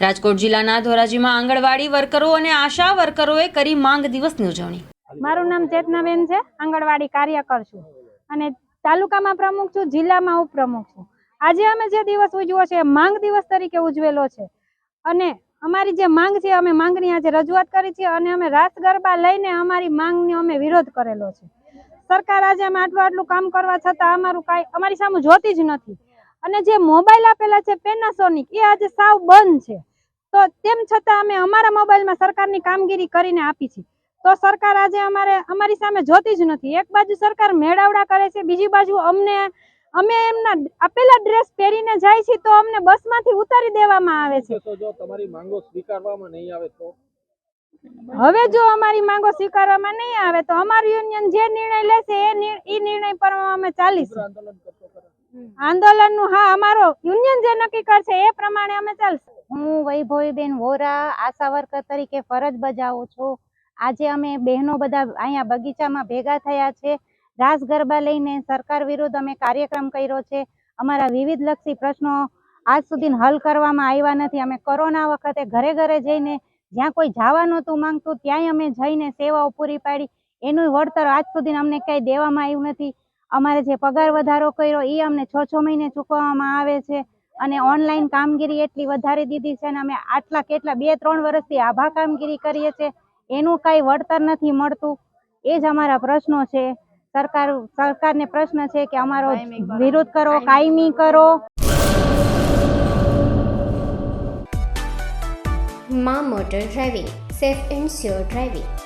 રાજકોટ જિલ્લાના ધોરાજીમાં આંગણવાડી વર્કરો અને આશા વર્કરોએ કરી માંગ દિવસની ઉજવણી. મારું નામ ચેતનાબેન છે, આંગણવાડી કાર્યકર છું અને તાલુકામાં પ્રમુખ છું, જિલ્લામાં ઉપપ્રમુખ છું. આજે અમે જે દિવસ ઉજવો છે માંગ દિવસ તરીકે ઉજવેલો છે. અને અમારી જે માંગ છે, અમે માંગની આજે રજૂઆત કરી છે અને અમે રાસ ગરબા લઈને અમારી માંગનો અમે વિરોધ કરેલો છે. સરકાર આજે અમે આટલું આટલું કામ કરવા છતાં અમારું કાંઈ અમારી સામે જોતી જ નથી. અને જે મોબાઈલ આપેલા છે પેનાસોનિક એ આજે સાવ બંધ છે. તો તેમ છતાં અમે અમારા મોબાઈલમાં સરકારની કામગીરી કરીને આપી છે. તો સરકાર આજે અમારે અમારી સામે જોતી જ નથી. એક બાજુ સરકાર મેળાવડા કરે છે બીજી બાજુ અમને અમે એમના આપેલા ડ્રેસ પહેરીને જાય છે તો અમને બસમાંથી ઉતારી દેવામાં આવે છે. તો જો તમારી માંગો સ્વીકારવામાં નહીં આવે તો? હવે જો અમારી માંગો સ્વીકારવામાં નહીં આવે તો અમારું યુનિયન જે નિર્ણય લેશે એ નિર્ણય પર અમે ચાલીશું. આંદોલનનું આંદોલનનું હા અમારો યુનિયન જે નક્કી કરશે એ પ્રમાણે અમે ચાલશું. હું વૈભવીબેન વોરા આશા વર્કર તરીકે ફરજ બજાવું છું. આજે અમે બહેનો બધા અહીંયા બગીચામાં ભેગા થયા છે. રાસ ગરબા લઈને સરકાર વિરુદ્ધ અમે કાર્યક્રમ કર્યો છે. અમારા વિવિધ લક્ષી પ્રશ્નો આજ સુધી હલ કરવામાં આવ્યા નથી. અમે કોરોના વખતે ઘરે ઘરે જઈને જ્યાં કોઈ જવા નહોતું માંગતું ત્યાંય અમે જઈને સેવાઓ પૂરી પાડી. એનું વળતર આજ સુધી અમને ક્યાંય દેવામાં આવ્યું નથી. અમારે જે પગાર વધારો કર્યો એ અમને છ છ મહિને ચૂકવવામાં આવે છે. અને ઓનલાઈન કામગીરી એટલી વધારી દીધી છે અને અમે આટલા કેટલા બે ત્રણ વર્ષથી આભા કામગીરી કરીએ છીએ. એનું કાંઈ વળતર નથી મળતું. એ જ અમારા પ્રશ્નો છે. સરકાર સરકારને પ્રશ્ન છે કે અમારો વિરોધ કરો કાયમી કરો. મા motor driving safe and sure driving.